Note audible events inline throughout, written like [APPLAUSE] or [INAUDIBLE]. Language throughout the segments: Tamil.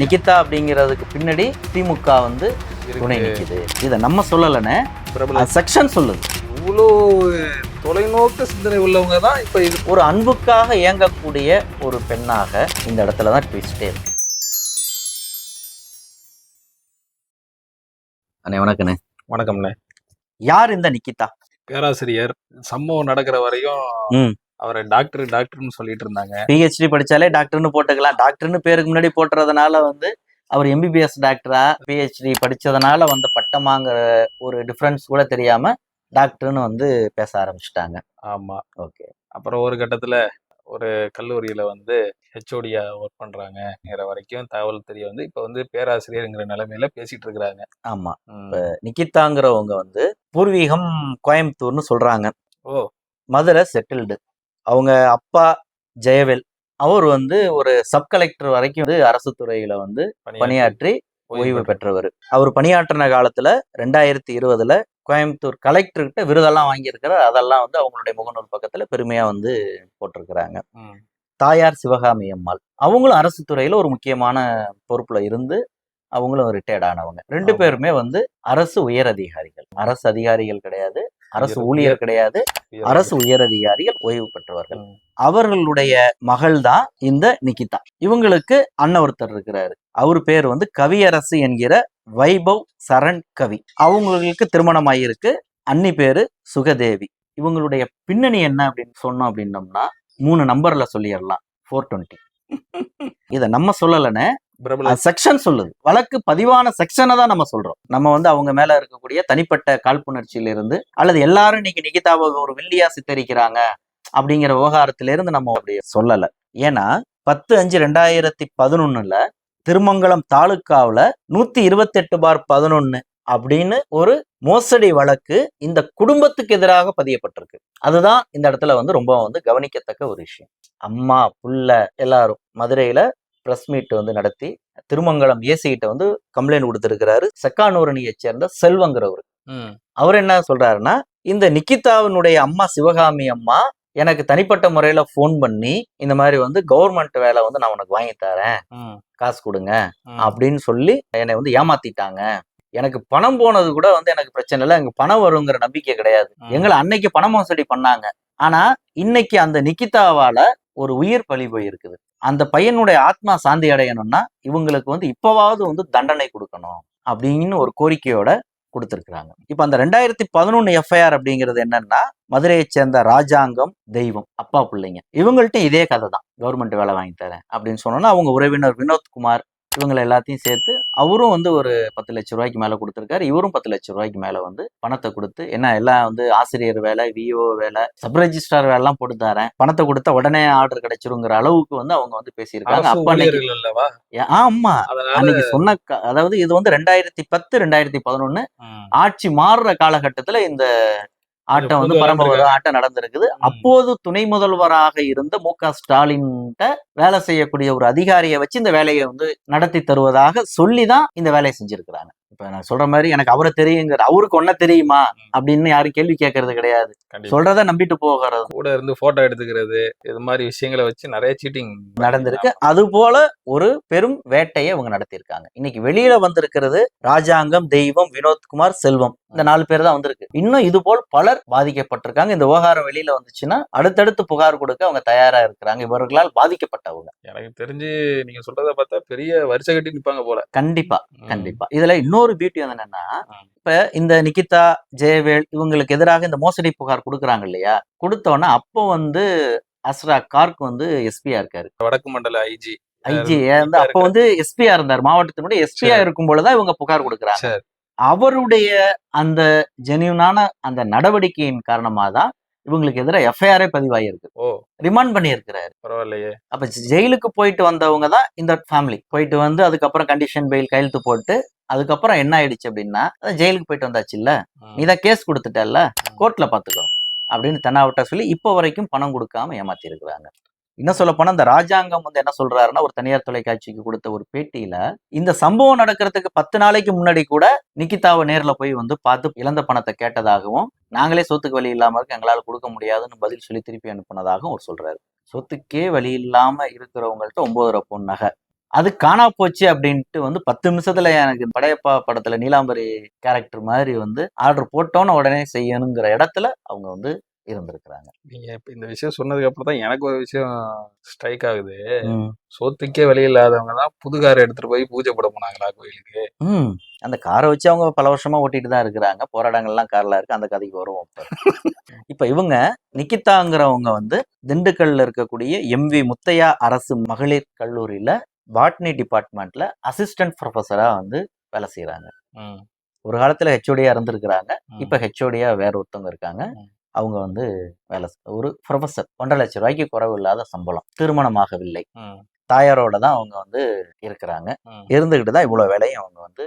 நிகிதா அப்படிங்கிறதுக்கு பின்னாடி திமுக வந்து துணை நிக்குது. இதை நம்ம சொல்லலைன்னு பிரபல செக்ஷன் சொல்லுது. இவ்வளோ தொலைநோக்கு சிந்தனை உள்ளவங்க தான் இப்போ இது. ஒரு அன்புக்காக இயங்கக்கூடிய ஒரு பெண்ணாக இந்த இடத்துல தான் ட்விஸ்டே இருக்கு. அண்ணே வணக்கண்ணே. வணக்கம்ண்ணே. யார் இந்த நிக்கிதா பேராசிரியர். சம்பவம் நடக்கிற வரையும். அவரை டாக்டர் டாக்டர்னு சொல்லிட்டு இருந்தாங்க. பிஹெச்டி படிச்சாலே டாக்டர்னு போட்டுக்கலாம். டாக்டர்னு பேருக்கு முன்னாடி போட்டுறதுனால வந்து அவர் எம்பிபிஎஸ் டாக்டரா பிஹெச்டி படிச்சதுனால வந்த பட்டமாங்கிற ஒரு டிஃப்ரென்ஸ் கூட தெரியாம டாக்டர்னு வந்து பேச ஆரம்பிச்சிட்டாங்க. ஆமா. ஓகே அப்புறம் ஒரு கட்டத்துல ஒரு கல்லூரியில வந்து ஹெச்ஓடியா ஒர்க் பண்றாங்கங்கிற வரைக்கும் தகவல் தெரிய வந்து இப்போ வந்து பேராசிரியர்ங்கிற நிலைமையில பேசிட்டு இருக்கிறாங்க. ஆமா. நிக்கிதாங்கிறவங்க வந்து பூர்வீகம் கோயம்புத்தூர்னு சொல்றாங்க. ஓ. மதுரை செட்டில்டு அவங்க அப்பா ஜெயவேல் அவர் வந்து ஒரு சப் கலெக்டர் வரைக்கும் வந்து அரசு துறையில வந்து பணியாற்றி ஓய்வு பெற்றவர். அவர் பணியாற்றின காலத்துல ரெண்டாயிரத்தி இருபதுல கோயம்புத்தூர் கலெக்டர் கிட்ட விருதெல்லாம் வாங்கியிருக்கிறார். அதெல்லாம் வந்து அவங்களுடைய முகநூல் பக்கத்துல பெருமையா வந்து போட்டிருக்கிறாங்க. தாயார் சிவகாமி அம்மாள். அவங்களும் அரசு துறையில ஒரு முக்கியமான பொறுப்புல இருந்து அவங்களும் ரிட்டையர்ட் ஆனவங்க. ரெண்டு. பேருமே வந்து அரசு உயர் அதிகாரிகள் அரசு அதிகாரிகள் கிடையாது. அரசு ஊழியர் கிடையாது. அரசு உயர் அதிகாரிகள் ஓய்வு பெற்றவர்கள். அவர்களுடைய மகள் தான் இந்த நிகிதா இவங்களுக்கு அண்ணன் ஒருத்தர் இருக்கிறாரு. அவர் பேர் வந்து கவியரசு என்கிற வைபவ் சரண் கவி. அவங்களுக்கு திருமணம் ஆகியிருக்கு அன்னி பேரு சுகதேவி. இவங்களுடைய பின்னணி என்ன அப்படின்னு சொன்னோம் அப்படின்னோம்னா மூணு நம்பர்ல சொல்லிடலாம். ஃபோர் டுவெண்ட்டி இதை நம்ம சொல்லலைன்னு செக்ஷன் சொல்லுது. வழக்கு பதிவான செக்ஷனை தான் நம்ம சொல்றோம். நம்ம வந்து அவங்க மேல இருக்கக்கூடிய தனிப்பட்ட காழ்ப்புணர்ச்சியில இருந்து அல்லது எல்லாரும் இன்னைக்கு நிகிதாவை ஒரு வில்லியா சித்தரிக்கிறாங்க அப்படிங்கிற விவகாரத்தில இருந்து நம்ம அப்படி சொல்லல. ஏன்னா பத்து அஞ்சு ரெண்டாயிரத்தி பதினொன்னுல திருமங்கலம் தாலுக்காவில் நூத்தி இருபத்தெட்டு பார் பதினொன்னு அப்படின்னு ஒரு மோசடி வழக்கு இந்த குடும்பத்துக்கு எதிராக பதியப்பட்டிருக்கு. அதுதான் இந்த இடத்துல வந்து ரொம்ப வந்து கவனிக்கத்தக்க ஒரு விஷயம். அம்மா புள்ள எல்லாரும் மதுரையில பிரஸ் மீட் வந்து நடத்தி திருமங்கலம் ஏசி கிட்ட வந்து கம்ப்ளைண்ட் கொடுத்திருக்கிறாரு. செக்கானூரணியை சேர்ந்த செல்வங்கிறவர். அவர் என்ன சொல்றாருன்னா இந்த நிக்கிதாவினுடைய அம்மா சிவகாமி அம்மா எனக்கு தனிப்பட்ட முறையில ஃபோன் பண்ணி இந்த மாதிரி வந்து கவர்மெண்ட் வேலை வந்து நான் உனக்கு வாங்கி தரேன். காசு கொடுங்க. அப்படின்னு சொல்லி என்னை வந்து ஏமாத்திட்டாங்க. எனக்கு பணம் போனது கூட வந்து எனக்கு பிரச்சனை இல்லை. எனக்கு பணம் வருங்கிற நம்பிக்கை கிடையாது. எங்களை அன்னைக்கு பண மோசடி பண்ணாங்க. ஆனா இன்னைக்கு அந்த நிக்கிதாவால ஒரு உயிர் பலி போயிருக்குது. அந்த பையனுடைய ஆத்மா சாந்தி அடையணும்னா இவங்களுக்கு வந்து இப்போவாவது வந்து தண்டனை கொடுக்கணும் அப்படின்னு ஒரு கோரிக்கையோட கொடுத்துருக்குறாங்க. இப்போ அந்த ரெண்டாயிரத்தி பதினொன்று எஃப்ஐஆர் அப்படிங்கிறது என்னன்னா மதுரையை சேர்ந்த ராஜாங்கம் தெய்வம் அப்பா பிள்ளைங்க. இவங்கள்ட்ட இதே கதை தான் கவர்மெண்ட் வேலை வாங்கி தரேன் அப்படின்னு சொன்னோன்னா அவங்க உறவினர் வினோத்குமார் இவங்களை எல்லாத்தையும் சேர்த்து அவரும் வந்து ஒரு பத்து லட்ச ரூபாய்க்கு மேல கொடுத்துருக்காரு. இவரும் பத்து லட்ச ரூபாய்க்கு மேல வந்து பணத்தை கொடுத்து என்ன எல்லாம் வந்து ஆசிரியர் வேலை விஓ வேலை சப் ரெஜிஸ்ட்ரார் வேலை எல்லாம் போட்டு தரேன். பணத்தை கொடுத்தா உடனே ஆர்டர் கிடைச்சிருங்கிற அளவுக்கு வந்து அவங்க வந்து பேசியிருக்காங்க. அப்ப ஆமா. அன்னைக்கு சொன்ன அதாவது இது வந்து ரெண்டாயிரத்தி பத்து ரெண்டாயிரத்தி பதினொன்னு. ஆட்சி மாறுற காலகட்டத்துல இந்த ஆட்டம் வந்து பரம்பரை. ஆட்டம் நடந்திருக்குது. அப்போது துணை முதல்வராக இருந்த மு க ஸ்டாலின்கிட்ட வேலை செய்யக்கூடிய ஒரு அதிகாரியை வச்சு இந்த வேலையை வந்து நடத்தி தருவதாக சொல்லி தான் இந்த வேலையை செஞ்சிருக்கிறாங்க இப்ப நான் சொல்ற மாதிரி எனக்கு அவரை தெரியுங்கிற அவருக்கு ஒன்ன தெரியுமா? அப்படின்னு யாரும் கேள்வி கேட்கறது கிடையாது. சொல்றத நம்பிட்டு போகிறது. கூட இருந்து போட்டோ எடுத்துக்கிறது இது மாதிரி விஷயங்களை வச்சு நிறைய சீட்டிங் நடந்திருக்கு. அது போல ஒரு பெரும் வேட்டையை அவங்க நடத்தியிருக்காங்க. இன்னைக்கு வெளியில வந்திருக்கிறது ராஜாங்கம் தெய்வம் வினோத்குமார் செல்வம். இந்த நாலு பேர் தான் வந்திருக்கு. இன்னும் இது போல் பலர் பாதிக்கப்பட்டிருக்காங்க. இந்த விவகாரம் வெளியில வந்துச்சுன்னா அடுத்தடுத்து புகார் கொடுக்க அவங்க தயாரா இருக்கிறாங்க. இவர்களால் பாதிக்கப்பட்டவங்க. எனக்கு தெரிஞ்சு நீங்க சொல்றத பார்த்தா பெரிய வரிசை கட்டி நிப்பாங்க போல. கண்டிப்பா ம். கண்டிப்பா. இதுல இன்னொரு பியூட்டி வந்து என்னன்னா. இப்ப இந்த நிகிதா ஜெயவேல் இவங்களுக்கு எதிராக இந்த மோசடி புகார் கொடுக்குறாங்க இல்லையா? கொடுத்தோன்னா அப்போ வந்து அஸ்ரா கார்க் வந்து எஸ்பியா இருக்காரு. வடக்கு மண்டல ஐஜி ஐஜி வந்து அப்போ வந்து எஸ்பியா இருந்தார். மாவட்டத்தினுடைய எஸ்பியா. இருக்கும் பொழுதுதான் இவங்க புகார் கொடுக்குறாங்க. அவருடைய அந்த ஜெனியூனான அந்த நடவடிக்கையின் காரணமா தான் இவங்களுக்கு எதிராக எஃப்ஐஆரே பதிவாகிருக்கு ஓ ரிமாண்ட் பண்ணியிருக்கிறாரு. பரவாயில்லையே. அப்ப ஜெயிலுக்கு போயிட்டு வந்தவங்க தான் இந்த ஃபேமிலி போயிட்டு வந்து அதுக்கப்புறம் கண்டிஷன் பெயில் கையெழுத்து போட்டு அதுக்கப்புறம் என்ன ஆயிடுச்சு அப்படின்னா ஜெயிலுக்கு போயிட்டு வந்தாச்சு இல்ல. நீ தான் கேஸ் கொடுத்துட்டல்ல கோர்ட்ல பாத்துக்கோ. அப்படின்னு தென்னாவட்டா சொல்லி இப்போ வரைக்கும் பணம் கொடுக்காம ஏமாத்தி இருக்கிறாங்க இன்னும் சொல்ல போனா இந்த ராஜாங்கம் வந்து என்ன சொல்றாருன்னா ஒரு தனியார் தொலைக்காட்சிக்கு கொடுத்த ஒரு பேட்டியில இந்த சம்பவம் நடக்கிறதுக்கு பத்து நாளைக்கு முன்னாடி கூட நிக்கிதாவை நேர்ல போய் வந்து பார்த்து இழந்த பணத்தை கேட்டதாகவும் நாங்களே சொத்துக்கு வழி இல்லாம இருக்கு எங்களால கொடுக்க முடியாதுன்னு பதில் சொல்லி திருப்பி அனுப்புனதாகவும் அவர் சொல்றாரு. சொத்துக்கே வழி இல்லாம இருக்கிறவங்கள்ட்ட ஒன்பதரை பொன் நகை. அது காணா போச்சு அப்படின்ட்டு வந்து பத்து நிமிஷத்துல எனக்கு படையப்பா படத்துல நீலாம்பரி கேரக்டர் மாதிரி வந்து ஆர்டர் போட்டோன்னு உடனே செய்யணுங்கிற இடத்துல அவங்க வந்து இருந்திருக்கிறாங்க நீங்க இப்ப இந்த விஷயம் சொன்னதுக்கு அப்புறம் தான் எனக்கு ஒரு விஷயம் ஸ்ட்ரைக் ஆகுது. சோத்துக்கே வழி இல்லாதவங்க தான் புது கார் எடுத்துட்டு போய் பூஜை போட போனாங்களா கோயிலுக்கு? ம். அந்த காரை வச்சு அவங்க பல வருஷமா ஓட்டிட்டு தான் இருக்கிறாங்க. போராட்டங்கள்லாம் கார்ல இருக்கு. அந்த கதைக்கு வருவோம் [LAUGHS] இப்ப இவங்க நிக்கிதாங்கிறவங்க வந்து திண்டுக்கல்ல இருக்கக்கூடிய எம்வி முத்தையா அரசு மகளிர் கல்லூரியில பாட்னி டிபார்ட்மெண்ட்ல அசிஸ்டன்ட் ப்ரொஃபஸரா வந்து வேலை செய்யறாங்க ஒரு காலத்துல ஹெச்ஓடியா இருந்திருக்கிறாங்க. இப்ப ஹெச்ஓடியா வேற ஒருத்தவங்க இருக்காங்க. அவங்க வந்து வேலை ஒரு ப்ரொஃபஸர் ஒன்றரை லட்சம் ரூபாய்க்கு குறைவு இல்லாத சம்பளம். திருமணமாகவில்லை. தாயாரோட தான் அவங்க வந்து இருக்கிறாங்க. ம். இருந்துகிட்டு தான் இவ்வளவு வேலையும் அவங்க வந்து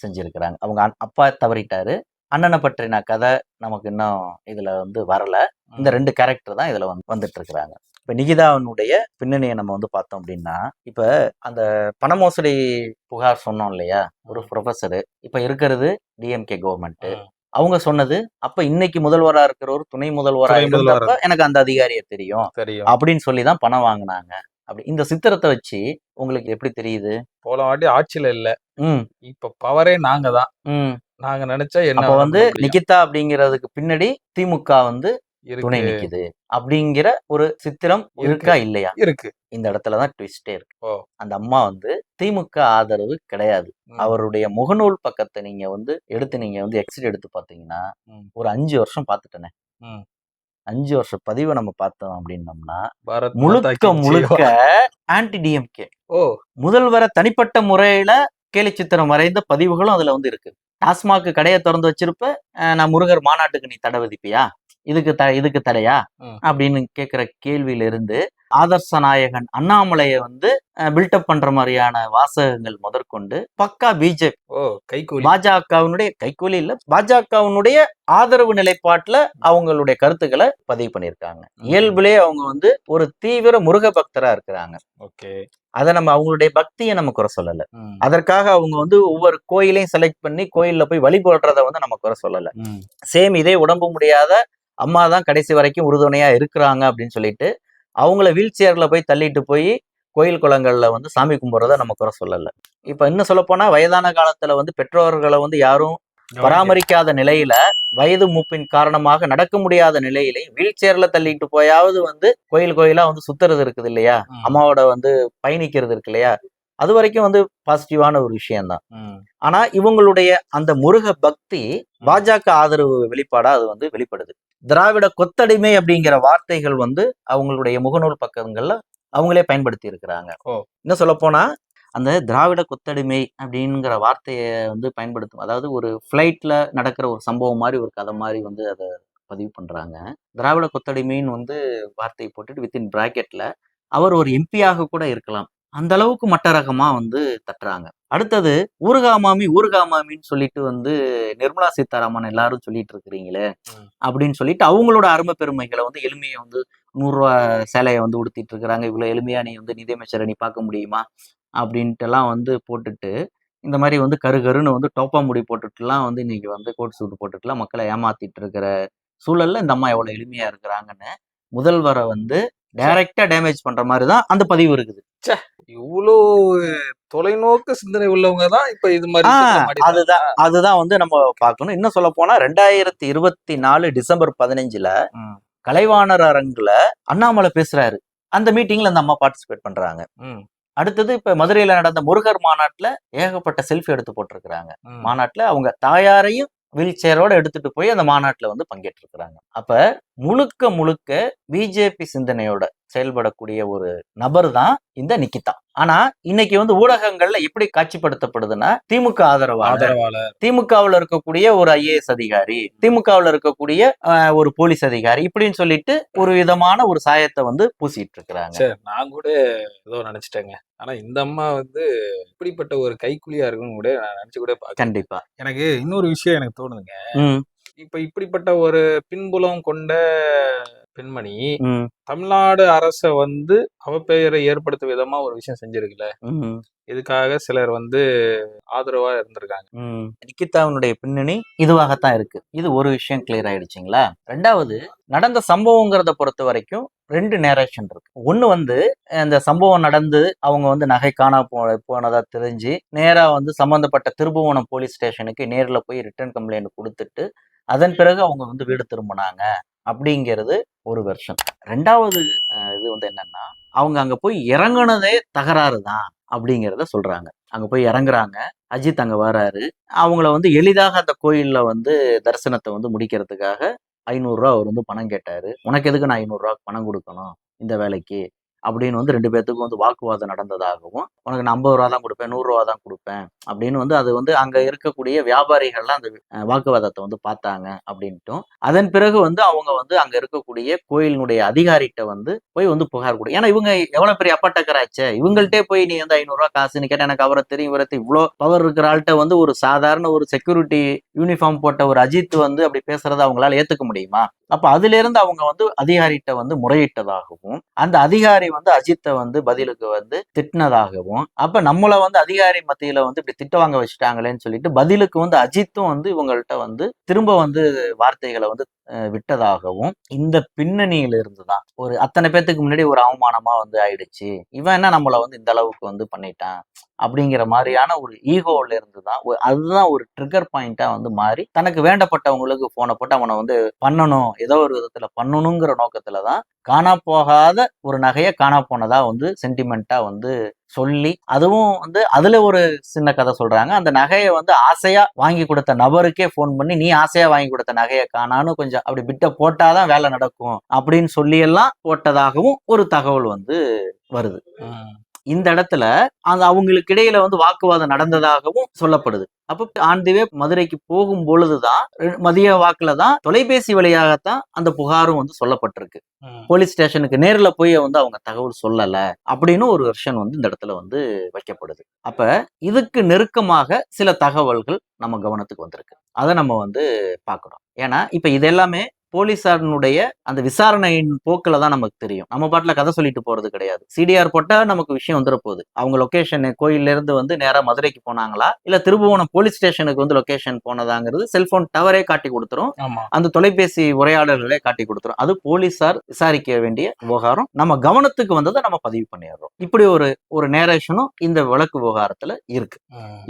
செஞ்சிருக்கிறாங்க. அவங்க அப்பா தவறிட்டாரு. அண்ணனை பற்றின கதை நமக்கு இன்னும் இதுல வந்து வரல. இந்த ரெண்டு கேரக்டர் தான் இதுல வந்து வந்துட்டு இருக்கிறாங்க இப்ப நிகிதாவினுடைய பின்னணியை நம்ம வந்து பார்த்தோம் அப்படின்னா இப்ப அந்த பண மோசடி புகார் சொன்னோம் இல்லையா? ஒரு ப்ரொஃபஸரு இப்ப இருக்கிறது டிஎம்கே கவர்மெண்ட் ம். அவங்க சொன்னது அப்ப இன்னைக்கு முதல்வரா இருக்கிற ஒரு துணை முதல்வரா இருந்தப்ப எனக்கு அந்த அதிகாரியை தெரியும். அப்படின்னு சொல்லி தான் பணம் வாங்கினாங்க. அப்படி இந்த சித்திரத்தை வச்சு உங்களுக்கு எப்படி தெரியுது? போன வாட்டி ஆட்சியில இல்ல. ம். இப்ப பவரே நாங்க தான். நாங்க நினைச்சா என்ன வந்து. நிகிதா அப்படிங்கிறதுக்கு பின்னாடி திமுக வந்து துணை நிக்குது. அப்படிங்கிற ஒரு சித்திரம். இருக்கா. இல்லையா? இருக்கு. இந்த இடத்துலதான் ட்விஸ்டே இருக்கு. அந்த அம்மா வந்து திமுக ஆதரவு கிடையாது அவருடைய முகநூல் பக்கத்தை நீங்க வந்து எடுத்து நீங்க வந்து எக்ஸிட் எடுத்து பாத்தீங்கன்னா. ஒரு அஞ்சு வருஷம் பார்த்துட்டேனே ம். அஞ்சு வருஷம் பதிவை நம்ம பார்த்தோம் அப்படின்னம்னா முழுக்க முழுக்க. ஆன்டி டிஎம்கே ஓ முதல்வரை தனிப்பட்ட முறையில கேலி சித்திரம் வரைந்த பதிவுகளும் அதுல வந்து இருக்கு டாஸ்மாக் கடையை திறந்து வச்சிருப்ப நான் முருகர் மாநாட்டுக்கு நீ தடை விதிப்பியா இதுக்கு த இதுக்கு தடையா. அப்படின்னு கேக்குற கேள்வியில இருந்து ஆதர்ச நாயகன் அண்ணாமலையை வந்து பில்டப் பண்ற மாதிரியான வாசகங்கள் முதற்கொண்டு பக்கா பிஜேபி. ஓ கைகூலி. பாஜகவினுடைய கைக்கூலி இல்ல பாஜகவினுடைய ஆதரவு நிலைப்பாட்டுல அவங்களுடைய கருத்துக்களை பதிவு பண்ணியிருக்காங்க. இயல்பிலே அவங்க வந்து ஒரு தீவிர முருக பக்தரா இருக்கிறாங்க. ஓகே. அதை நம்ம அவங்களுடைய பக்தியை நம்ம குறை சொல்லல. அதற்காக அவங்க வந்து ஒவ்வொரு கோயிலையும் செலக்ட் பண்ணி கோயில்ல போய் வழிபடுறத வந்து நம்ம குறை சொல்லல. சேம் இதே உடம்பு முடியாத அம்மா தான் கடைசி வரைக்கும் உறுதுணையா இருக்கிறாங்க அப்படின்னு சொல்லிட்டு அவங்கள வீல் சேர்ல போய் தள்ளிட்டு போய் கோயில் குளங்கள்ல வந்து சாமி கும்பிட்றத நம்ம குறை சொல்லல. இப்ப இன்னும் சொல்ல போனா வயதான காலத்துல வந்து பெற்றோர்களை வந்து யாரும் பராமரிக்காத நிலையில வயது மூப்பின் காரணமாக நடக்க முடியாத நிலையிலே வீல் சேர்ல தள்ளிட்டு போயாவது வந்து கோயில் கோயிலா வந்து சுத்துறது இருக்குது இல்லையா? அம்மாவோட வந்து பயணிக்கிறது இருக்கு இல்லையா? அது வரைக்கும் வந்து பாசிட்டிவான ஒரு விஷயம்தான். ஆனா இவங்களுடைய அந்த முருக பக்தி பாஜக ஆதரவு வெளிப்பாடா அது வந்து வெளிப்படுது. திராவிட கொத்தடிமை அப்படிங்கிற வார்த்தைகள் வந்து அவங்களுடைய முகநூல் பக்கங்கள்ல அவங்களே பயன்படுத்தி இருக்கிறாங்க. இன்னும் சொல்ல போனா அந்த திராவிட கொத்தடிமை அப்படிங்கிற வார்த்தையை வந்து பயன்படுத்தும் அதாவது ஒரு ஃப்ளைட்ல நடக்கிற ஒரு சம்பவம் மாதிரி ஒரு கதை மாதிரி வந்து அதை பதிவு பண்றாங்க. திராவிட கொத்தடிமைன்னு வந்து வார்த்தையை போட்டுட்டு வித்தின் பிராக்கெட்ல அவர் ஒரு எம்பியாக கூட இருக்கலாம். அந்த அளவுக்கு மட்ட ரகமா வந்து தட்டுறாங்க. அடுத்தது ஊர்காமாமி ஊர்காமாமின்னு சொல்லிட்டு வந்து நிர்மலா சீதாராமன் எல்லாரும் சொல்லிட்டு இருக்கிறீங்களே. அப்படின்னு சொல்லிட்டு அவங்களோட அருமை பெருமைகளை வந்து எளிமையை வந்து நூறுரூவா சேலையை வந்து உடுத்திட்டு இருக்கிறாங்க. இவ்வளவு எளிமையா நீ வந்து நிதியமைச்சரை நீ பார்க்க முடியுமா? அப்படின்ட்டு எல்லாம் வந்து போட்டுட்டு இந்த மாதிரி வந்து கரு கருன்னு வந்து டோப்பா முடி போட்டுட்டுலாம் வந்து இன்னைக்கு வந்து கோட் சூட் போட்டுட்டுலாம் மக்களை ஏமாத்திட்டு இருக்கிற சூழல்ல இந்த அம்மா எவ்வளவு எளிமையா இருக்கிறாங்கன்னு முதல்வரை வந்து டைரக்டா டேமேஜ் பண்ற மாதிரி தான் அந்த பதிவு இருக்குது. இவ்வளோ தொலைநோக்கு சிந்தனை உள்ளவங்க தான் இப்ப இது மாதிரி. அதுதான் அதுதான் வந்து நம்ம பார்க்கணும். இன்னும் சொல்ல போனா ரெண்டாயிரத்தி இருபத்தி நாலு டிசம்பர் பதினஞ்சுல கலைவாணர் அரங்குல அண்ணாமலை பேசுறாரு. அந்த மீட்டிங்ல அந்த அம்மா பார்ட்டிசிபேட் பண்றாங்க. அடுத்தது இப்ப மதுரையில நடந்த முருகர் மாநாட்டுல ஏகப்பட்ட செல்ஃபி எடுத்து போட்டிருக்கிறாங்க. மாநாட்டுல அவங்க தாயாரையும் வீல் சேரோட எடுத்துட்டு போய் அந்த மாநாட்டுல வந்து பங்கேற்றிருக்கிறாங்க. அப்ப முழுக்க முழுக்க பிஜேபி சிந்தனையோட செயல்படக்கூடிய ஒரு நபர் தான் இந்த நிக்கிதா. ஆனா இன்னைக்கு வந்து ஊடகங்கள்ல எப்படி காட்சிப்படுத்தப்படுதுன்னா திமுக ஆதரவாளர். ஆதரவாளர். திமுகவுல இருக்கக்கூடிய ஒரு ஐஏஎஸ் அதிகாரி திமுகவுல இருக்கக்கூடிய ஒரு போலீஸ் அதிகாரி இப்படின்னு சொல்லிட்டு ஒரு விதமான ஒரு சாயத்தை வந்து பூசிட்டு இருக்கிறாங்க சரி நான் கூட ஏதோ நினைச்சிட்டேங்க. ஆனா இந்த அம்மா வந்து இப்படிப்பட்ட ஒரு கைக்குலியா இருக்குன்னு கூட நான் நினைச்சு கூட கண்டிப்பா. எனக்கு இன்னொரு விஷயம் எனக்கு தோணுதுங்க. இப்ப இப்படிப்பட்ட ஒரு பின்புலம் கொண்ட பெண்மணி தமிழ்நாடு அரச வந்து அவப்பெயரை ஏற்படுத்தும் விதமா ஒரு விஷயம் செஞ்சிருக்குல்ல. இதுக்காக சிலர் வந்து ஆதரவா இருந்திருக்காங்க. ம். நிக்கிதாவினுடைய பின்னணி இதுவாகத்தான் இருக்கு. இது ஒரு விஷயம் கிளியர் ஆயிடுச்சுங்களா? ரெண்டாவது நடந்த சம்பவங்கிறத பொறுத்த வரைக்கும் ரெண்டு நேரேஷன் இருக்கு. ஒண்ணு வந்து அந்த சம்பவம் நடந்து அவங்க வந்து நகை காணா போ போனதா தெரிஞ்சு நேரா வந்து சம்பந்தப்பட்ட திருபுவனம் போலீஸ் ஸ்டேஷனுக்கு நேர்ல போய் ரிட்டர்ன் கம்ப்ளைண்ட் கொடுத்துட்டு அதன் பிறகு அவங்க வந்து வீடு திரும்பினாங்க. அப்படிங்கிறது ஒரு வெர்ஷன் ரெண்டாவது இது வந்து என்னன்னா அவங்க அங்கே போய் இறங்குனதே தகராறு தான் அப்படிங்கிறத சொல்கிறாங்க அங்கே போய் இறங்குறாங்க. அஜித் அங்கே வராரு. அவங்கள வந்து எளிதாக அந்த கோயிலில் வந்து தரிசனத்தை வந்து முடிக்கிறதுக்காக ஐநூறுரூவா அவர் வந்து பணம் கேட்டார். உனக்கு எதுக்கு நான் ஐநூறுரூவா பணம் கொடுக்கணும் இந்த வேலைக்கு? அப்படின்னு வந்து ரெண்டு பேர்த்துக்கும் வந்து வாக்குவாதம் நடந்ததாகவும் உனக்கு நான் ஐம்பது ரூபா தான் கொடுப்பேன் நூறுரூவா தான் கொடுப்பேன் அப்படின்னு வந்து அது வந்து அங்க இருக்கக்கூடிய வியாபாரிகள்லாம் அந்த வாக்குவாதத்தை வந்து பார்த்தாங்க அப்படின்ட்டும் அதன் பிறகு வந்து அவங்க வந்து அங்க இருக்கக்கூடிய கோயிலினுடைய அதிகாரிகிட்ட வந்து போய் வந்து புகார் கொடு. ஏன்னா இவங்க எவ்வளவு பெரிய அப்பட்டக்கராச்சே? இவங்கள்ட்டே போய் நீ வந்து ஐநூறுரூவா காசுன்னு கேட்டா எனக்கு அவரை தெரியும் இவரை இவ்வளோ பவர் இருக்கிற ஆள்கிட்ட வந்து ஒரு சாதாரண ஒரு செக்யூரிட்டி யூனிஃபார்ம் போட்ட ஒரு அஜித் வந்து அப்படி பேசுறத அவங்களால ஏத்துக்க முடியுமா? அப்ப அதுல இருந்து அவங்க வந்து அதிகாரிகிட்ட வந்து முறையிட்டதாகவும் அந்த அதிகாரி வந்து அஜித்தை வந்து பதிலுக்கு வந்து திட்டினதாகவும் அப்ப நம்மள வந்து அதிகாரி மத்தியில வந்து இப்படி திட்ட வாங்க வச்சுட்டாங்களேன்னு சொல்லிட்டு பதிலுக்கு வந்து அஜித்தும் வந்து இவங்கள்ட்ட வந்து திரும்ப வந்து வார்த்தைகளை வந்து விட்டதாகவும் இந்த பின்னணியில இருந்து தான் ஒரு அத்தனை பேத்துக்கு முன்னாடி ஒரு அவமானமா வந்து ஆயிடுச்சு. இவன் என்ன நம்மளை வந்து இந்த அளவுக்கு வந்து பண்ணிட்டான் அப்படிங்கிற மாதிரியான ஒரு ஈகோல இருந்து தான் அதுதான் ஒரு ட்ரிகர் பாயிண்டா வந்து மாறி தனக்கு வேண்டப்பட்டவங்களுக்கு போனை போட்டு அவனை வந்து பண்ணணும் ஏதோ ஒரு விதத்துல பண்ணணுங்கிற நோக்கத்துல தான் காணா போகாத ஒரு நகையை காணா போனதா வந்து சென்டிமெண்டா வந்து சொல்லி அதுவும் வந்து அதுல ஒரு சின்ன கதை சொல்றாங்க. அந்த நகையை வந்து ஆசையா வாங்கி கொடுத்த நபருக்கே ஃபோன் பண்ணி நீ ஆசையா வாங்கி கொடுத்த நகையை காணான்னு கொஞ்சம் அப்படி பிட்ட போட்டாதான் வேலை நடக்கும். அப்படின்னு சொல்லி எல்லாம் போட்டதாகவும் ஒரு தகவல் வந்து வருது. இந்த இடத்துல அந்த அவங்களுக்கு இடையில வந்து வாக்குவாதம் நடந்ததாகவும் சொல்லப்படுது. அப்ப ஆன் தி வே மதுரைக்கு போகும் பொழுதுதான் மதிய வாக்குல தான் தொலைபேசி வழியாகத்தான் அந்த புகாரும் வந்து சொல்லப்பட்டிருக்கு. போலீஸ் ஸ்டேஷனுக்கு நேர்ல போய் வந்து அவங்க தகவல் சொல்லல அப்படின்னு ஒரு வெர்ஷன் வந்து இந்த இடத்துல வந்து வைக்கப்படுது. அப்ப இதுக்கு நெருக்கமாக சில தகவல்கள் நம்ம கவனத்துக்கு வந்திருக்கு. அதை நம்ம வந்து பார்க்கணும். ஏன்னா இப்ப இது எல்லாமே போலீசாரினுடைய அந்த விசாரணையின் போக்குல தான் நமக்கு தெரியும். நம்ம பாட்டுல கதை சொல்லிட்டு போறது கிடையாது. சிடிஆர் போட்டா நமக்கு விஷயம் வந்துட போகுது. அவங்க லொகேஷன் கோயில்ல இருந்து வந்து நேரா மதுரைக்கு போனாங்களா? இல்ல திருபுவனம் போலீஸ் ஸ்டேஷனுக்கு வந்து லொகேஷன் போனதாங்கிறது செல்போன் டவரே காட்டி கொடுத்துரும். அந்த தொலைபேசி உரையாடல்களே காட்டி கொடுத்துரும். அது போலீசார் விசாரிக்க வேண்டிய விவகாரம். நம்ம கவனத்துக்கு வந்ததை நம்ம பதிவு பண்ணிடுறோம். இப்படி ஒரு ஒரு நேரேஷனும் இந்த வழக்கு விவகாரத்துல இருக்கு.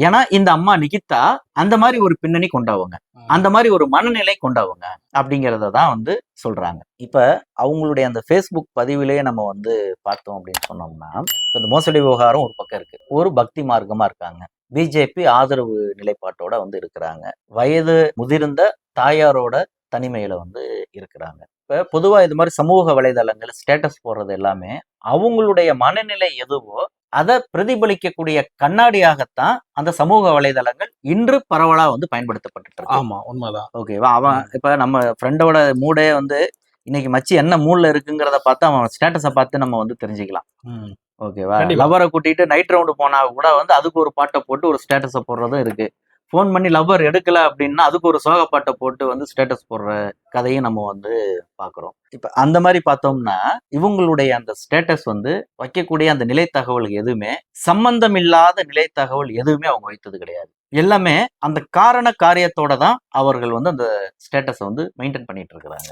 ஏன்னா இந்த அம்மா நிகிதா அந்த மாதிரி ஒரு பின்னணி கொண்டவங்க. அந்த மாதிரி ஒரு மனநிலை கொண்டவங்க அப்படிங்கிறத தான் வந்து சொல்றாங்க. இப்ப அவங்களுடைய அந்த ஃபேஸ்புக் பதிவிலேயே நம்ம வந்து பார்த்தோம் அப்படின்னு சொன்னோம்னா இந்த மோசடி விவகாரம் ஒரு பக்கம் இருக்கு. ஒரு பக்தி மார்க்கமா இருக்காங்க. பிஜேபி ஆதரவு நிலைப்பாட்டோட வந்து இருக்கிறாங்க. வயது முதிர்ந்த தாயாரோட தனிமையில வந்து இருக்கிறாங்க. இப்ப பொதுவா இது மாதிரி சமூக வலைதளங்கள் ஸ்டேட்டஸ் போடுறது எல்லாமே அவங்களுடைய மனநிலை எதுவோ அதை பிரதிபலிக்கக்கூடிய கண்ணாடியாகத்தான் அந்த சமூக வலைதளங்கள் இன்று பரவலா வந்து பயன்படுத்தப்பட்டு ஆமா உண்மைதான். ஓகேவா அவன் இப்ப நம்ம ஃப்ரெண்டோட மூடே வந்து இன்னைக்கு மச்சி என்ன மூட்ல இருக்குங்கிறத பார்த்து அவன் ஸ்டேட்டஸை பார்த்து நம்ம வந்து தெரிஞ்சுக்கலாம். ஓகேவா. லவரை கூட்டிட்டு நைட் ரவுண்டு போனா கூட வந்து அதுக்கு ஒரு பாட்டை போட்டு ஒரு ஸ்டேட்டஸை போடுறதும் இருக்கு. ஃபோன் பண்ணி லவர் எடுக்கல அப்படின்னா அதுக்கு ஒரு சோக பாட்டை போட்டு வந்து ஸ்டேட்டஸ் போடுற கதையும் நம்ம வந்து பாக்குறோம் இப்ப அந்த மாதிரி பார்த்தோம்னா இவங்களுடைய அந்த ஸ்டேட்டஸ் வந்து வைக்கக்கூடிய அந்த நிலை தகவல் எதுவுமே சம்பந்தம் இல்லாத நிலை தகவல் எதுவுமே அவங்க வைத்தது கிடையாது. எல்லாமே அந்த காரண காரியத்தோட தான் அவர்கள் வந்து அந்த ஸ்டேட்டஸை வந்து மெயின்டைன் பண்ணிட்டு இருக்கிறாங்க.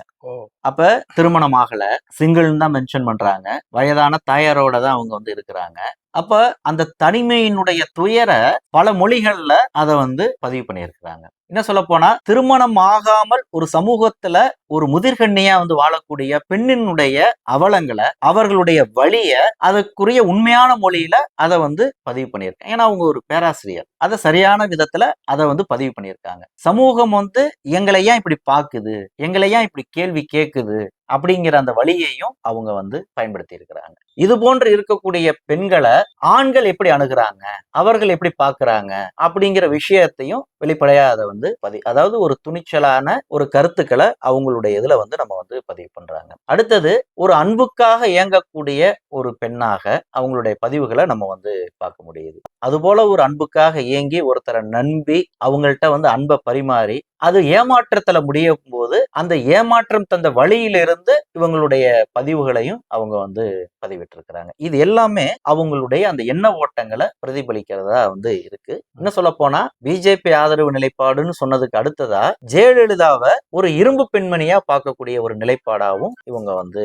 அப்ப திருமணம் ஆகல சிங்கிள்னு தான் மென்ஷன் பண்றாங்க வயதான தாயாரோட தான் அவங்க வந்து இருக்கிறாங்க. அப்ப அந்த தனிமையினுடைய துயர பல மொழிகள்ல அதை வந்து பதிவு பண்ணியிருக்கிறாங்க. என்ன சொல்ல போனா திருமணம் ஆகாமல் ஒரு சமூகத்துல ஒரு முதிர்கண்ணியா வந்து வாழக்கூடிய பெண்ணினுடைய அவலங்களை அவர்களுடைய வழிய அதுக்குரிய உண்மையான மொழியில அதை வந்து பதிவு பண்ணியிருக்காங்க. ஏன்னா அவங்க ஒரு பேராசிரியர். அதை சரியான விதத்துல அதை வந்து பதிவு பண்ணியிருக்காங்க. சமூகம் வந்து எங்களை ஏன் இப்படி பாக்குது எங்களை ஏன் இப்படி கேள்வி கேக்குது? அப்படிங்கிற அந்த வழியையும் அவங்க வந்து பயன்படுத்தி இருக்கிறாங்க இது போன்று இருக்கக்கூடிய பெண்களை ஆண்கள் எப்படி அணுகிறாங்க? அவர்கள் எப்படி பாக்குறாங்க அப்படிங்கிற விஷயத்தையும் வெளிப்படையா அதை வந்து பதி அதாவது ஒரு துணிச்சலான ஒரு கருத்துக்களை அவங்களுடைய இதுல வந்து நம்ம வந்து பதிவு பண்றாங்க. அடுத்தது ஒரு அன்புக்காக இயங்கக்கூடிய ஒரு பெண்ணாக அவங்களுடைய பதிவுகளை நம்ம வந்து பார்க்க முடியுது. அதுபோல ஒரு அன்புக்காக இயங்கி ஒருத்தரை நம்பி அவங்கள்ட்ட வந்து அன்பை பரிமாறி அது ஏமாற்றத்துல முடியும் போது அந்த ஏமாற்றம் தந்த வழியிலிருந்து இவங்களுடைய பதிவுகளையும் அவங்க வந்து பதிவிட்டிருக்கிறாங்க. இது எல்லாமே அவங்களுடைய அந்த எண்ண ஓட்டங்களை பிரதிபலிக்கிறதா வந்து இருக்கு. இன்னும் சொல்ல போனா பிஜேபி ஆதரவு நிலைப்பாடுன்னு சொன்னதுக்கு அடுத்ததா ஜெயலலிதாவை ஒரு இரும்பு பெண்மணியா பார்க்கக்கூடிய ஒரு நிலைப்பாடாவும் இவங்க வந்து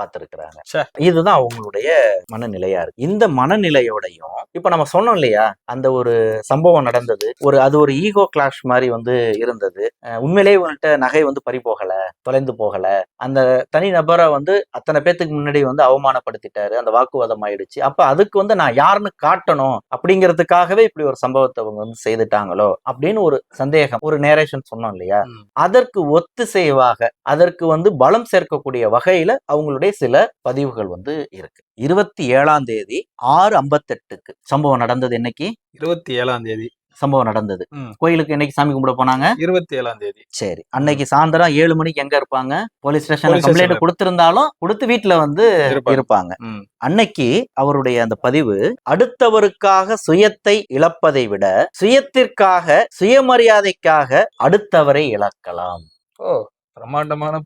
பார்த்திருக்கிறாங்க. இதுதான் அவங்களுடைய மனநிலையா இருக்கு. இந்த மனநிலையோடையும் இப்ப நம்ம சொன்னோம் இல்லையா அந்த ஒரு சம்பவம் நடந்தது. ஒரு அது ஒரு ஈகோ கிளாஷ் மாதிரி வந்து இருந்தது. அஹ் உண்மையிலேயே உங்கள்கிட்ட நகை வந்து பறி போகல தொலைந்து போகல. அந்த தனி நபரை வந்து அத்தனை பேத்துக்கு முன்னாடி வந்து அவமானப்படுத்திட்டாரு. அந்த வாக்குவாதம் ஆயிடுச்சு. அப்ப அதுக்கு வந்து நான் யாருன்னு காட்டணும் அப்படிங்கிறதுக்காகவே இப்படி ஒரு சம்பவத்தை அவங்க வந்து செய்துட்டாங்களோ அப்படின்னு ஒரு சந்தேகம் ஒரு நேரேஷன் சொன்னோம் இல்லையா. அதற்கு ஒத்துசெய்வாக அதற்கு வந்து பலம் சேர்க்கக்கூடிய வகையில அவங்களுடைய சில பதிவுகள் வந்து இருக்கு. இருபத்தி ஏழாம் தேதி ஆறு ஐம்பத்தெட்டுக்கு சம்பவம் நடந்தது என்னைக்கு? இருபத்தி ஏழாம் தேதி. சம்பவம் நடந்தது. கோயிலுக்கு என்னைக்கு சாமி கும்பிட போனாங்க? இருபத்தி ஏழாம் தேதி. சரி. அன்னைக்கு சாயந்தரம் ஏழு மணிக்கு எங்க இருப்பாங்க? போலீஸ் ஸ்டேஷன்ல கம்ப்ளைண்ட். கொடுத்திருந்தாலும் கொடுத்து வீட்டுல வந்து இருப்பாங்க. அன்னைக்கு அவருடைய அந்த பதிவு அடுத்தவருக்காக சுயத்தை இழப்பதை விட சுயத்திற்காக சுயமரியாதைக்காக அடுத்தவரை இழக்கலாம். ஓ பிரம்மாண்டமான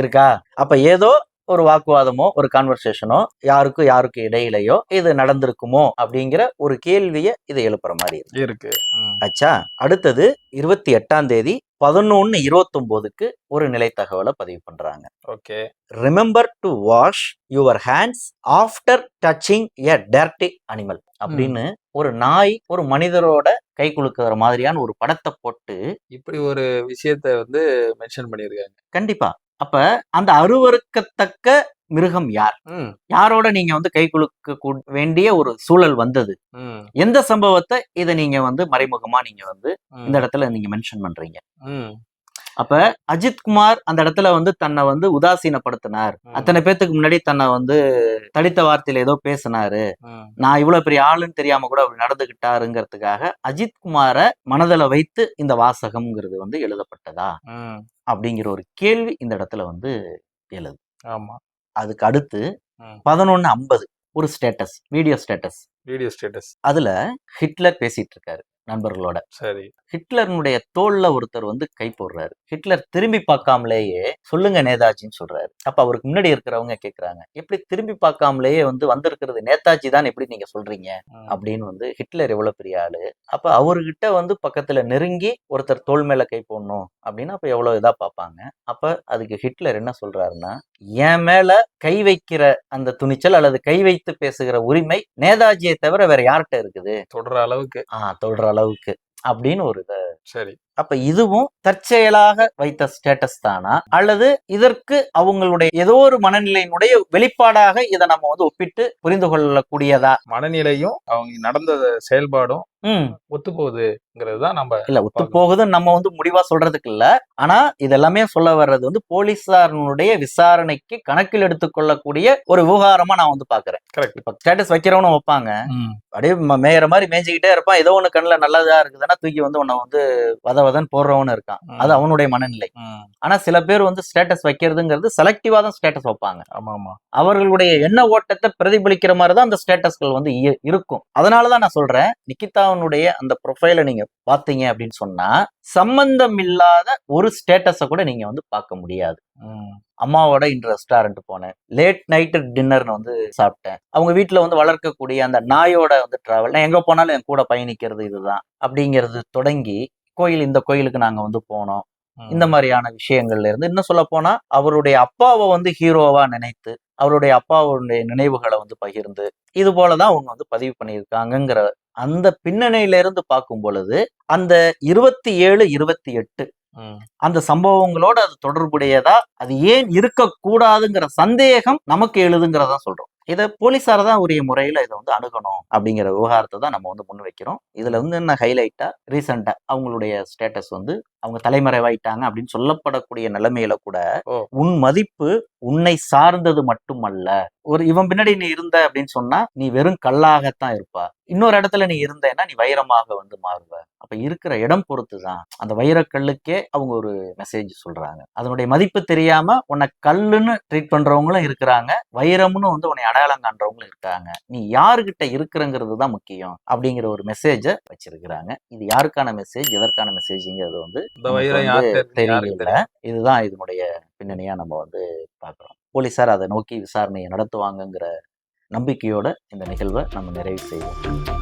இருக்கா? அப்ப ஏதோ ஒரு வாக்குவாதமோ ஒரு கான்வர்சேஷனோ யாருக்கும் யாருக்கு இடையிலையோ இது நடந்திருக்குமோ அப்படிங்கிற ஒரு கேள்வியை இதை எழுப்புற மாதிரி இருக்கு. ஆச்சா அடுத்தது இருபத்தி எட்டாம் தேதி பதினொன்னு இருபத்தொன்பதுக்கு ஒரு நிலைத்தகவலை பதிவு பண்றாங்க. Okay. Remember to wash your hands after touching a dirty animal அப்படின்னு ஒரு நாய் ஒரு மனிதரோட கை குலுக்குற மாதிரியான ஒரு படத்தை போட்டு இப்படி ஒரு விஷயத்த வந்து மென்ஷன் பண்ணியிருக்காங்க. கண்டிப்பா. அப்ப அந்த அருவருக்கத்தக்க மிருகம் யார்? யாரோட நீங்க வந்து கை குலுக்க வேண்டிய ஒரு சூழல் வந்தது? எந்த சம்பவத்தை இதை நீங்க வந்து மறைமுகமா நீங்க வந்து இந்த இடத்துல நீங்க மென்ஷன் பண்றீங்க? அப்ப அஜித் குமார் அந்த இடத்துல வந்து தன்னை வந்து உதாசீனப்படுத்தினார். அத்தனை பேத்துக்கு முன்னாடி தன்னை வந்து தடித்த வார்த்தையில ஏதோ பேசினாரு. நான் இவ்வளவு பெரிய ஆளுன்னு தெரியாம கூட அப்படி நடந்துகிட்டாருங்கிறதுக்காக அஜித் குமாரை மனதில் வைத்து இந்த வாசகம்ங்கிறது வந்து எழுதப்பட்டதா. அப்படிங்கிற ஒரு கேள்வி இந்த இடத்துல வந்து எழுது. ஆமா. அதுக்கு அடுத்து ம். பதினொன்னு ஐம்பது ஒரு status video status. Video status. அதுல ஹிட்லர் பேசிட்டு இருக்காரு நண்பர்களோட. சரி. ஹிட்லர்னுடைய தோல்ல ஒருத்தர் வந்து கை போடுறாரு. ஹிட்லர் திரும்பி பார்க்காமலேயே சொல்லுங்க நேதாஜின்னு சொல்றாரு. அப்ப அவருக்கு முன்னாடி இருக்கிறவங்க கேக்குறாங்க எப்படி திரும்பி பார்க்காமலேயே வந்து வந்திருக்கிறது நேதாஜி தான் எப்படி நீங்க சொல்றீங்க? அப்படின்னு வந்து ஹிட்லர் எவ்வளவு பெரிய ஆளு. அப்ப அவர்கிட்ட வந்து பக்கத்துல நெருங்கி ஒருத்தர் தோள் மேல கை போடணும் அப்படின்னா அப்ப எவ்வளவு இதா பார்ப்பாங்க. அப்ப அதுக்கு ஹிட்லர் என்ன சொல்றாருன்னா என் மேல கை வைக்கிற அந்த துணிச்சல் அல்லது கை வைத்து பேசுகிற உரிமை நேதாஜியை தவிர வேற யார்கிட்ட இருக்குது? தொடர அளவுக்கு. ஆஹ் தொடுற அளவுக்கு. அப்படின்னு ஒரு இத சரி. அப்ப இதுவும் தற்செயலாக வைத்த ஸ்டேட்டஸ் தானா? அல்லது இதற்கு அவங்களுடைய ஏதோ ஒரு மனநிலையினுடைய வெளிப்பாடாக இதை நம்ம வந்து ஒப்பிட்டு புரிந்து கொள்ளக்கூடியதா? மனநிலையும் அவங்க நடந்த செயல்பாடும் ஒத்து போகுதுங்கிறது தான் நம்ம இல்ல ஒத்து. போகுதுன்னு நம்ம வந்து முடிவா சொல்றதுக்கு இல்ல. ஆனா இதெல்லாமே சொல்ல வர்றது வந்து போலீசாரனுடைய விசாரணைக்கு கணக்கில் எடுத்துக்கொள்ளக்கூடிய ஒரு விவகாரமா நான் வந்து பாக்குறேன். கரெக்ட் இப்ப ஸ்டேட்டஸ் வைக்கிறவனும் வைப்பாங்க. அப்படியே மேயற மாதிரி மேய்ஞ்சிக்கிட்டே இருப்பான். ஏதோ ஒண்ணு கண்ணுல நல்லதா இருக்குதுன்னா தூக்கி வந்து உன்னை வந்து வத வதன்னு போடுறவனு இருக்கான். அது அவனுடைய மனநிலை. ஆனா சில பேர் வந்து ஸ்டேட்டஸ் வைக்கிறதுங்கிறது செலக்டிவா தான் ஸ்டேட்டஸ் வைப்பாங்க. ஆமா ஆமா அவர்களுடைய எண்ண ஓட்டத்தை பிரதிபலிக்கிற மாதிரி தான் அந்த ஸ்டேட்டஸ்கள் வந்து இருக்கும். அதனாலதான் நான் சொல்றேன் நிக்கிதாவனுடைய அந்த ப்ரொஃபைலை நீங்க பாத்தீங்க அப்படின்னு சொன்னா சம்பந்தம் இல்லாத ஒரு ஸ்டேட்டஸை கூட நீங்க வந்து பார்க்க முடியாது. அம்மாவோட இன்று ரெஸ்டாரண்ட் போனேன். லேட் நைட்டு டின்னர்னு வந்து சாப்பிட்டேன். அவங்க வீட்ல வந்து வளர்க்கக்கூடிய அந்த நாயோட வந்து டிராவல் நான் எங்க போனாலும் என் கூட பயணிக்கிறது இதுதான். அப்படிங்கிறது தொடங்கி கோயில் இந்த கோயிலுக்கு நாங்க வந்து போனோம். இந்த மாதிரியான விஷயங்கள்ல இருந்து. இன்னும் சொல்ல போனா அவருடைய அப்பாவை வந்து ஹீரோவா நினைத்து அவருடைய அப்பாவுடைய நினைவுகளை வந்து பகிர்ந்து இது போலதான் அவங்க வந்து பதிவு பண்ணியிருக்காங்கங்கிற அந்த பின்னணியில இருந்து பார்க்கும் பொழுது அந்த இருபத்தி ஏழு இருபத்தி எட்டு அந்த சம்பவங்களோட அது தொடர்புடையதா? அது ஏன் இருக்கக்கூடாதுங்கிற சந்தேகம் நமக்கு எழுதுங்கிறதா சொல்றோம். இதை போலீஸார் தான் உரிய முறையில இதை வந்து அணுகணும் அப்படிங்கிற விவகாரத்தை தான் நம்ம வந்து முன் வைக்கிறோம். இதுல வந்து என்ன ஹைலைட்டா ரீசெண்டா அவங்களுடைய ஸ்டேட்டஸ் வந்து அவங்க தலைமறைவாயிட்டாங்க அப்படின்னு சொல்லப்படக்கூடிய நிலைமையில கூட. உன் மதிப்பு உன்னை சார்ந்தது மட்டுமல்ல. ஒரு இவன் பின்னாடி நீ இருந்த அப்படின்னு சொன்னா நீ வெறும் கல்லாகத்தான் இருப்ப. இன்னொரு இடத்துல நீ இருந்தேன்னா நீ வைரமாக வந்து மாறுவ. அப்ப இருக்கிற இடம் பொறுத்து தான் அந்த வைரக்கல்லுக்கே அவங்க ஒரு மெசேஜ் சொல்றாங்க. அதனுடைய மதிப்பு தெரியாம உன்னை கல்லுன்னு ட்ரீட் பண்றவங்களும் இருக்கிறாங்க. வைரம்னு வந்து உன்னை அடையாளம் காண்றவங்களும் இருக்காங்க. நீ யாருகிட்ட இருக்கிறங்கிறது தான் முக்கியம் அப்படிங்கிற ஒரு மெசேஜை வச்சிருக்கிறாங்க. இது யாருக்கான மெசேஜ் எதற்கான மெசேஜ்ங்கிறது வந்து இந்த வைரம் தெரியல இதுதான் இதனுடைய பின்னணியா நம்ம வந்து பார்க்குறோம். போலீசார் அதை நோக்கி விசாரணையை நடத்துவாங்கங்கிற நம்பிக்கையோட இந்த நிகழ்வை நம்ம நிறைவு செய்வோம்.